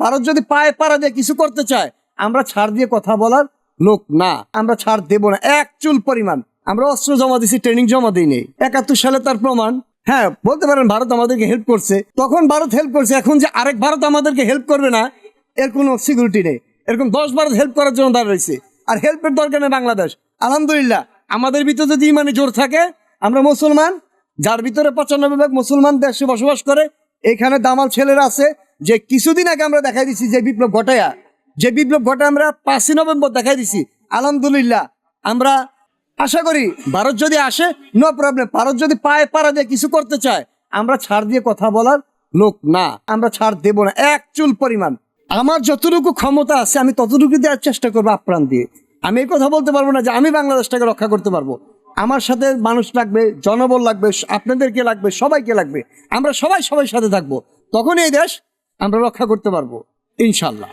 ভারত যদি পায়ে পাড়া দিয়ে কিছু করতে চায়, আমরা ছাড় দিয়ে কথা বলার লোক না। আমরা ছাড় দেব না। এক চুল পরিমাণ। আমরা অস্ত্র জমা দিছি ট্রেনিং জমা দিই নেই একাত্তর সালে তার প্রমাণ। হ্যাঁ বলতে পারেন ভারত আমাদেরকে হেল্প করছে। তখন ভারত হেল্প করছে। এখন যে আরেক ভারত আমাদেরকে হেল্প করবে না, এর কোনো সিকিউরিটি নেই। এরকম দশ ভারত হেল্প করার জন্য দাঁড়িয়ে রয়েছে। আর হেল্পের দরকার নেই বাংলাদেশ। আলহামদুলিল্লাহ, আমাদের ভিতরে যদি ইমানে জোর থাকে, আমরা মুসলমান, যার ভিতরে পঁচানব্বই ভাগ মুসলমান দেশে বসবাস করে, এখানে দামাল ছেলেরা আছে যে কিছুদিন আগে আমরা দেখাই দিছি যে বিপ্লব ঘটায়া, যে বিপ্লব ঘটায় আমরা পাঁচই নভেম্বর দেখাই দিছি। আলহামদুলিল্লাহ, আমরা আশা করি ভারত যদি আসে নো প্রবলেম ভারত যদি পায়ে, পাড়া দিয়ে কিছু করতে চায়, আমরা ছাড় দিয়ে কথা বলার লোক না। আমরা ছাড় দেব না, এক চুল পরিমাণ। আমার যতটুকু ক্ষমতা আছে, আমি ততটুকু দেওয়ার চেষ্টা করব আপ্রাণ দিয়ে। আমি এই কথা বলতে পারব না যে আমি বাংলাদেশটাকে রক্ষা করতে পারব। আমার সাথে মানুষ লাগবে, জনবল লাগবে আপনাদেরকে লাগবে, সবাইকে লাগবে। আমরা সবাই সবাই সাথে থাকব। তখন এই দেশ আমরা রক্ষা করতে পারব ইনশাল্লাহ